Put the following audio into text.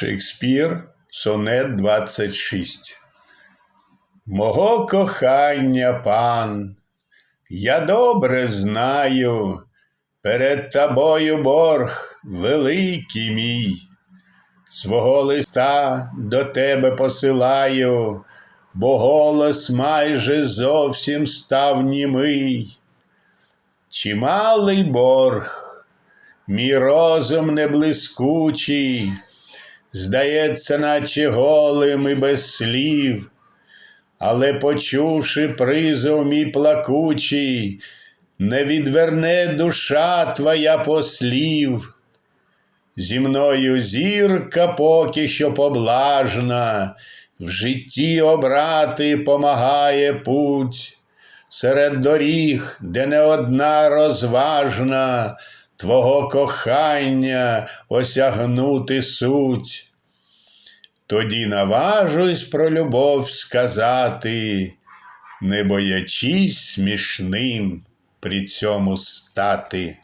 Шекспір, сонет 26. Мого кохання пан, я добре знаю, перед тобою борг великий мій. Свого листа до тебе посилаю, бо голос майже зовсім став німий. Чималий борг, мій розум не блискучий, здається, наче голим і без слів, але почувши призов мій плакучий, не відверне душа твоя послів. Зі мною зірка поки що поблажна, в житті обрати помагає путь. Серед доріг, де не одна розважна, Твого кохання осягнути суть. Тоді наважусь про любов сказати, не боячись смішним при цьому стати.